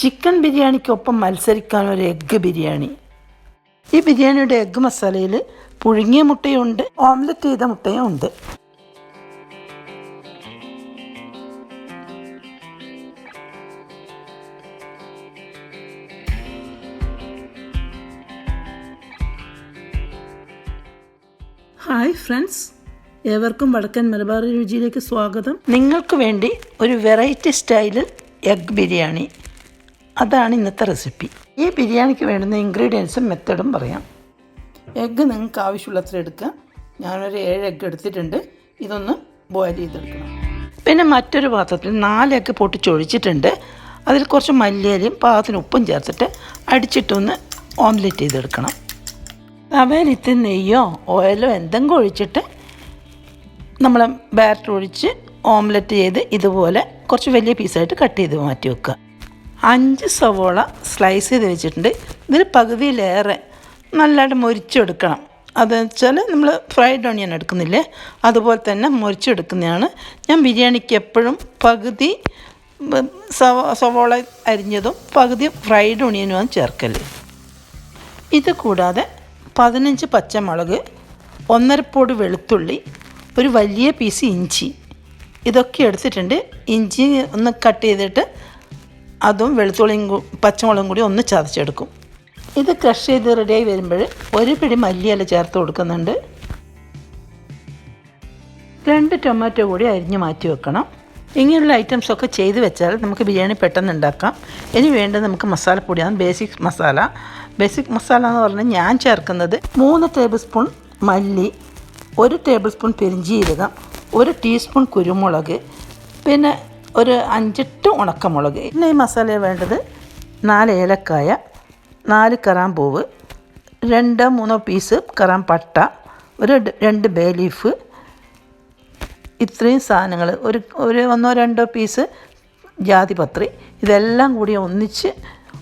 Chicken ബിരിയാണിക്കൊപ്പം മത്സരിക്കാൻ ഒരു egg biryani. ഈ ബിരിയാണിയുടെ എഗ്ഗ് മസാലയിൽ പുഴുങ്ങിയ മുട്ടയുണ്ട് ഓംലെറ്റ് ചെയ്ത മുട്ടയും ഉണ്ട്. ഹായ് ഫ്രണ്ട്സ് ഏവർക്കും വടക്കൻ മലബാർ രുചിയിലേക്ക് സ്വാഗതം. നിങ്ങൾക്ക് വേണ്ടി ഒരു വെറൈറ്റി സ്റ്റൈലിൽ എഗ് ബിരിയാണി. അതാണ് ഇന്നത്തെ റെസിപ്പി. ഈ ബിരിയാണിക്ക് വേണ്ടുന്ന ഇൻഗ്രീഡിയൻസും മെത്തഡും പറയാം. എഗ്ഗ് നിങ്ങൾക്ക് ആവശ്യമുള്ളത്ര എടുക്കുക ഞാനൊരു ഏഴ് എഗ്ഗ് എടുത്തിട്ടുണ്ട്. ഇതൊന്ന് ബോയിൽ ചെയ്തെടുക്കണം. പിന്നെ മറ്റൊരു പാത്രത്തിൽ നാല് എഗ്ഗ് പൊട്ടിച്ചൊഴിച്ചിട്ടുണ്ട് അതിൽ കുറച്ച് മല്ലിയിലയും പാകത്തിന് ഉപ്പും ചേർത്തിട്ട് അടിച്ചിട്ടൊന്ന് ഓംലെറ്റ് ചെയ്തെടുക്കണം. തവയിൽ നെയ്യോ ഓയിലോ എന്തെങ്കിലും ഒഴിച്ചിട്ട് നമ്മൾ ബാറ്റർ ഒഴിച്ച് ഓംലെറ്റ് ചെയ്ത് ഇതുപോലെ കുറച്ച് വലിയ പീസായിട്ട് കട്ട് ചെയ്ത് മാറ്റി വെക്കുക. അഞ്ച് സവോള സ്ലൈസ് ചെയ്ത് വെച്ചിട്ടുണ്ട്. ഇതിൽ പകുതിയിലേറെ നല്ലതായിട്ട് മുരിച്ചെടുക്കണം. അതെന്ന് വെച്ചാൽ നമ്മൾ ഫ്രൈഡ് ഓണിയൻ എടുക്കുന്നില്ലേ? അതുപോലെ തന്നെ മുരിച്ചെടുക്കുന്നതാണ്. ഞാൻ ബിരിയാണിക്ക് എപ്പോഴും പകുതി സവോ സവോള അരിഞ്ഞതും പകുതി ഫ്രൈഡ് ഓണിയനുമാണ് ചേർക്കൽ ഇത് കൂടാതെ പതിനഞ്ച് പച്ചമുളക് ഒന്നരപ്പോട് വെളുത്തുള്ളി ഒരു വലിയ പീസ് ഇഞ്ചി. ഇതൊക്കെ എടുത്തിട്ടുണ്ട്. ഇഞ്ചി ഒന്ന് കട്ട് ചെയ്തിട്ട് അതും വെളുത്തുള്ളിയും പച്ചമുളകും കൂടി ഒന്ന് ചതച്ചെടുക്കും. ഇത് ക്രഷ് ചെയ്ത് റെഡിയായി വരുമ്പോൾ ഒരു പിടി മല്ലിയില ചേർത്ത് കൊടുക്കുന്നുണ്ട്. രണ്ട് ടൊമാറ്റോ കൂടി അരിഞ്ഞ് മാറ്റി വെക്കണം. ഇങ്ങനെയുള്ള ഐറ്റംസ് ഒക്കെ ചെയ്ത് വെച്ചാൽ നമുക്ക് ബിരിയാണി പെട്ടെന്ന് ഉണ്ടാക്കാം. ഇനി വേണ്ടത് നമുക്ക് മസാലപ്പൊടിയാണ് ബേസിക് മസാല ബേസിക് മസാല എന്ന് പറഞ്ഞാൽ ഞാൻ ചേർക്കുന്നത് മൂന്ന് ടേബിൾ സ്പൂൺ മല്ലി ഒരു ടേബിൾ സ്പൂൺ പെരിഞ്ചീരകം ഒരു ടീസ്പൂൺ കുരുമുളക് പിന്നെ ഒരു അഞ്ചെട്ട് ഉണക്കമുളക്. പിന്നെ ഈ മസാല വേണ്ടത് നാല് ഏലക്കായ നാല് കറാം പൂവ് രണ്ട് മൂന്നോ പീസ് കറാം പട്ട ഒരു രണ്ട് ബേ ലീഫ്. ഇത്രയും സാധനങ്ങൾ ഒരു ഒരു ഒന്നോ രണ്ടോ പീസ് ജാതിപത്രി ഇതെല്ലാം കൂടി ഒന്നിച്ച്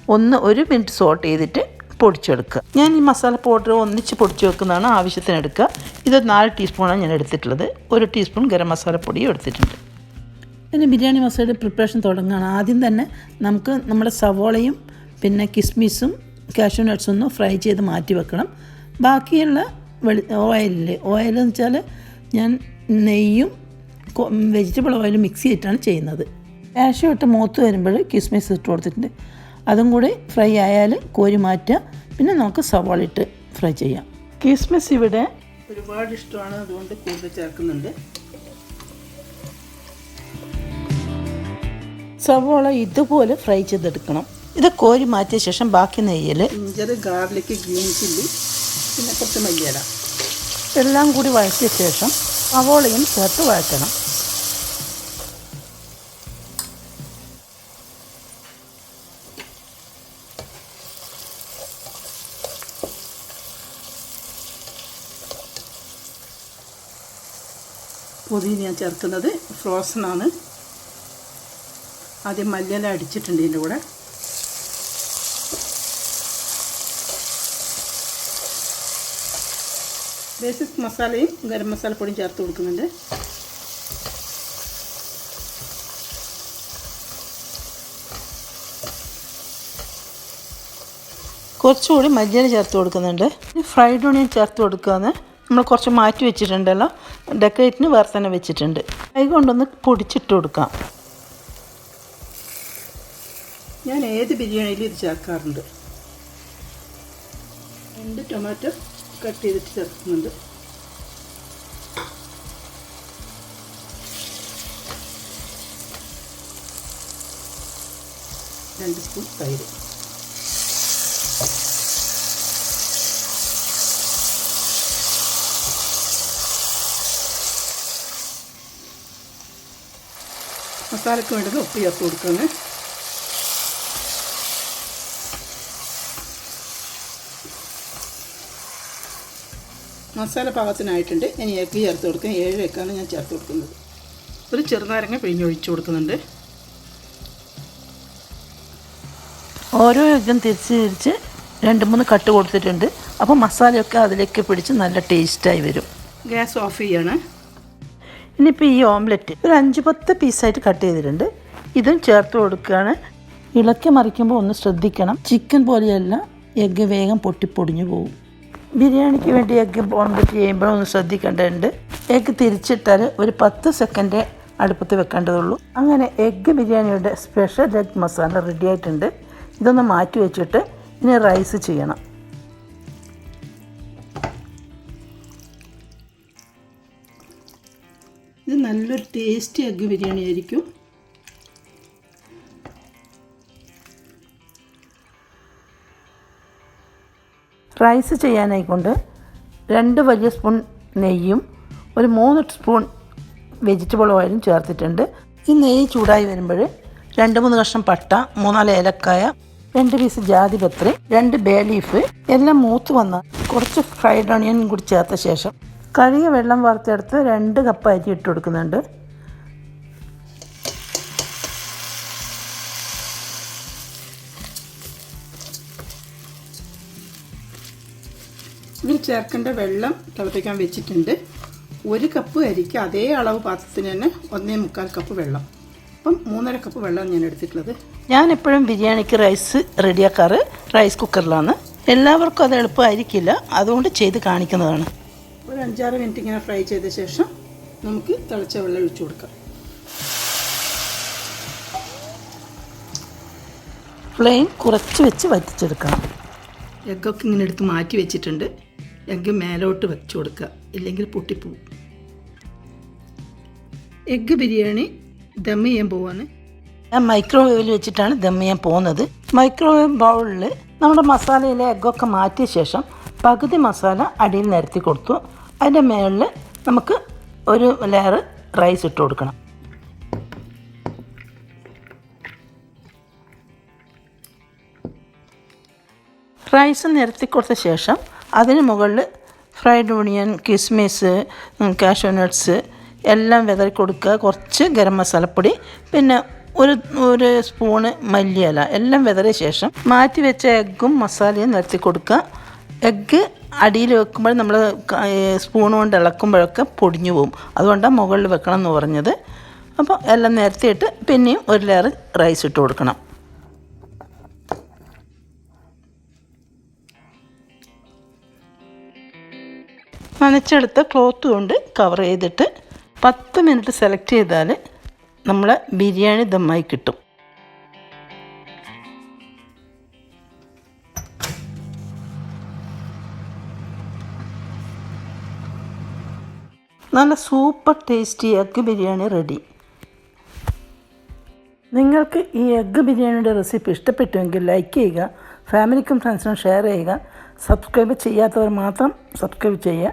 ഒന്ന് ഒരു മിനിറ്റ് സോട്ട് ചെയ്തിട്ട് പൊടിച്ചെടുക്കുക. ഞാൻ ഈ മസാല പൗഡർ ഒന്നിച്ച് പൊടിച്ച് വെക്കുന്നതാണ് ആവശ്യത്തിന് എടുക്കുക ഇത് നാല് ടീസ്പൂണാണ് ഞാൻ എടുത്തിട്ടുള്ളത്. ഒരു ടീസ്പൂൺ ഗരം മസാലപ്പൊടിയും എടുത്തിട്ടുണ്ട്. ഇനി ബിരിയാണി മസാലയുടെ പ്രിപ്പറേഷൻ തുടങ്ങുകയാണ്. ആദ്യം തന്നെ നമുക്ക് നമ്മുടെ സവോളയും പിന്നെ കിസ്മിസും കാഷ്യൂ നട്ട്സും ഒന്ന് ഫ്രൈ ചെയ്ത് മാറ്റി വെക്കണം. ബാക്കിയുള്ള വെളി ഓയിലിൽ ഓയിൽ എന്ന് വെച്ചാൽ ഞാൻ നെയ്യും വെജിറ്റബിൾ ഓയിലും മിക്സ് ചെയ്തിട്ടാണ് ചെയ്യുന്നത്. കാഷ്യൂ ഇട്ട് മൂത്ത് വരുമ്പോൾ കിസ്മിസ് ഇട്ട് കൊടുത്തിട്ടുണ്ട്. അതും കൂടി ഫ്രൈ ആയാൽ കോരി മാറ്റുക. പിന്നെ നമുക്ക് സവാള ഇട്ട് ഫ്രൈ ചെയ്യാം. കിസ്മിസ് ഇവിടെ ഒരുപാട് ഇഷ്ടമാണ്. അതുകൊണ്ട് കൂടുതൽ ചേർക്കുന്നുണ്ട്. സവോള ഇതുപോലെ ഫ്രൈ ചെയ്തെടുക്കണം. ഇത് കോരി മാറ്റിയ ശേഷം ബാക്കി നെയ്യൽ ഇഞ്ചർ ഗാർലിക് ഗ്രീൻ ചില്ലി പിന്നെ കുറച്ച് മല്ലിയില. എല്ലാം കൂടി വഴറ്റിയ ശേഷം സവോളയും ചേർത്ത് വഴറ്റണം. പുതിയ ഞാൻ ചേർക്കുന്നത് ഫ്രോസൺ ആണ്. ആദ്യം മല്ലിയില അടിച്ചിട്ടുണ്ട് ഇതിന്റെ കൂടെ. ബേസിക് മസാലയും ഗരം മസാലപ്പൊടിയും ചേർത്ത് കൊടുക്കുന്നുണ്ട്. കുറച്ചുകൂടി മല്ലിയില ചേർത്ത് കൊടുക്കുന്നുണ്ട്. ഫ്രൈഡ് ഓണിയൻ ചേർത്ത് കൊടുക്കുകയാണ്. നമ്മൾ കുറച്ച് മാറ്റി വെച്ചിട്ടുണ്ടല്ലോ. ഡെക്കറേറ്റിന് വേറെ തന്നെ വെച്ചിട്ടുണ്ട്. കൈ കൊണ്ടൊന്ന് പൊടിച്ചിട്ട് കൊടുക്കാം. ഞാൻ ഏത് ബിരിയാണിയിലും ഇത് ചേർക്കാറുണ്ട്. രണ്ട് ടൊമാറ്റോ കട്ട് ചെയ്തിട്ട് ചേർക്കുന്നുണ്ട്. രണ്ട് സ്പൂൺ തൈര്. മസാലയ്ക്ക് വേണ്ടത് ഉപ്പ് ചേർത്ത് കൊടുക്കുന്നത് മസാല പാകത്തിനായിട്ടുണ്ട്. ഞാൻ എഗ്ഗ് ചേർത്ത് കൊടുക്കും. ഏഴ് ഏക്കാണ് ഞാൻ ചേർത്ത് കൊടുക്കുന്നത്. ഒരു ചെറുനാരങ്ങ പിഴിഞ്ഞൊഴിച്ച് കൊടുക്കുന്നുണ്ട്. ഓരോ എഗ്ഗും തിരിച്ച് തിരിച്ച് രണ്ട് മൂന്ന് കട്ട് കൊടുത്തിട്ടുണ്ട്. അപ്പോൾ മസാലയൊക്കെ അതിലേക്ക് പിടിച്ച് നല്ല ടേസ്റ്റായി വരും. ഗ്യാസ് ഓഫ് ചെയ്യാണ്. ഇനിയിപ്പോൾ ഈ ഓംലെറ്റ് ഒരു അഞ്ച് പത്ത് പീസായിട്ട് കട്ട് ചെയ്തിട്ടുണ്ട്. ഇതും ചേർത്ത് കൊടുക്കുകയാണ്. ഇളക്കി മറിക്കുമ്പോൾ ഒന്ന് ശ്രദ്ധിക്കണം. ചിക്കൻ പോലെയല്ല എഗ്ഗ് വേഗം പൊട്ടിപ്പൊടിഞ്ഞു പോകും ബിരിയാണിക്ക് വേണ്ടി എഗ്ഗ് ഓംലെറ്റ് ചെയ്യുമ്പോൾ ഒന്ന് ശ്രദ്ധിക്കേണ്ടതുണ്ട്. എഗ്ഗ് തിരിച്ചിട്ടാൽ ഒരു പത്ത് സെക്കൻഡ് അടുപ്പത്ത് വെക്കേണ്ടതുള്ളൂ. അങ്ങനെ എഗ്ഗ് ബിരിയാണിയുടെ സ്പെഷ്യൽ എഗ് മസാല റെഡി ആയിട്ടുണ്ട്. ഇതൊന്ന് മാറ്റി വെച്ചിട്ട് ഇനി റൈസ് ചെയ്യണം. ഇത് നല്ലൊരു ടേസ്റ്റി എഗ്ഗ് ബിരിയാണി ആയിരിക്കും റൈസ് ചെയ്യാനായിക്കൊണ്ട് രണ്ട് വലിയ സ്പൂൺ നെയ്യും ഒരു മൂന്ന് സ്പൂൺ വെജിറ്റബിൾ ഓയിലും ചേർത്തിട്ടുണ്ട്. ഈ നെയ്യ് ചൂടായി വരുമ്പോൾ രണ്ട് മൂന്ന് കഷ്ണം പട്ട മൂന്നാൽ ഏലക്കായ രണ്ട് പീസ് ജാതിപത്രി രണ്ട് ബേ ലീഫ് എല്ലാം മൂത്ത് വന്ന് കുറച്ച് ഫ്രൈഡ് ഓണിയനും കൂടി ചേർത്ത ശേഷം കഴുകിയ വെള്ളം വറുത്തെടുത്ത് രണ്ട് കപ്പ് അരി ഇട്ട് കൊടുക്കുന്നുണ്ട്. ഇതിൽ ചേർക്കേണ്ട വെള്ളം തിളപ്പിക്കാൻ വെച്ചിട്ടുണ്ട്. ഒരു കപ്പ് അരിക്ക് അതേ അളവ് പാത്രത്തിന് തന്നെ ഒന്നേ മുക്കാൽ കപ്പ് വെള്ളം. അപ്പം മൂന്നര കപ്പ് വെള്ളം ഞാൻ എടുത്തിട്ടുള്ളത്. ഞാൻ എപ്പോഴും ബിരിയാണിക്ക് റൈസ് റെഡിയാക്കാറ് റൈസ് കുക്കറിലാണ് എല്ലാവർക്കും അത് എളുപ്പമായിരിക്കില്ല. അതുകൊണ്ട് ചെയ്ത് കാണിക്കുന്നതാണ്. ഒരു അഞ്ചാറ് മിനിറ്റ് ഇങ്ങനെ ഫ്രൈ ചെയ്ത ശേഷം നമുക്ക് തിളച്ച വെള്ളം ഒഴിച്ചു കൊടുക്കാം. ഫ്ലെയിം കുറച്ച് വെച്ച് വറ്റിച്ചെടുക്കണം. എഗ്ഗൊക്കെ ഇങ്ങനെ എടുത്ത് മാറ്റി വെച്ചിട്ടുണ്ട്. എഗ്ഗ് മേലോട്ട് വെച്ച് കൊടുക്കുക. ഇല്ലെങ്കിൽ പൊട്ടിപ്പോവും. എഗ്ഗ് ബിരിയാണി ദം ചെയ്യാൻ പോവാണ്. ഞാൻ മൈക്രോവേവിൽ വെച്ചിട്ടാണ് ദം ചെയ്യാൻ പോകുന്നത്. മൈക്രോവേവ് ബൗളിൽ നമ്മുടെ മസാലയിലെ എഗ്ഗൊക്കെ മാറ്റിയ ശേഷം പകുതി മസാല അടിയിൽ നിരത്തി കൊടുത്തു. അതിന്റെ മേളിൽ നമുക്ക് ഒരു ലെയർ റൈസ് ഇട്ട് കൊടുക്കണം. റൈസ് നിരത്തി കൊടുത്ത ശേഷം അതിന് മുകളിൽ ഫ്രൈഡ് ഓണിയൻ കിസ്മിസ് കാഷ്യൂ നട്ട്സ് എല്ലാം വിതറി കൊടുക്കുക. കുറച്ച് ഗരം മസാലപ്പൊടി പിന്നെ ഒരു ഒരു സ്പൂണ് മല്ലിയില എല്ലാം വിതറിയ ശേഷം മാറ്റി വെച്ച എഗ്ഗും മസാലയും നിരത്തി കൊടുക്കുക. എഗ്ഗ് അടിയിൽ വെക്കുമ്പോൾ നമ്മൾ സ്പൂൺ കൊണ്ട് ഇളക്കുമ്പോഴൊക്കെ പൊടിഞ്ഞു പോകും. അതുകൊണ്ടാണ് മുകളിൽ വെക്കണം എന്ന് പറഞ്ഞത്. അപ്പോൾ എല്ലാം നിരത്തിയിട്ട് പിന്നെയും ഒരു ലെയർ റൈസ് ഇട്ട് കൊടുക്കണം. നനച്ചെടുത്ത ക്ലോത്ത് കൊണ്ട് കവർ ചെയ്തിട്ട് പത്ത് മിനിറ്റ് സെലക്ട് ചെയ്താൽ നമ്മളെ ബിരിയാണി ദമ്മായി കിട്ടും. നല്ല super tasty egg biryani ready നിങ്ങൾക്ക് ഈ എഗ്ഗ് ബിരിയാണിയുടെ റെസിപ്പി ഇഷ്ടപ്പെട്ടുവെങ്കിൽ ലൈക്ക് ചെയ്യുക ഫാമിലിക്കും ഫ്രണ്ട്സിനും ഷെയർ ചെയ്യുക സബ്സ്ക്രൈബ് ചെയ്യാത്തവർ മാത്രം സബ്സ്ക്രൈബ് ചെയ്യുക.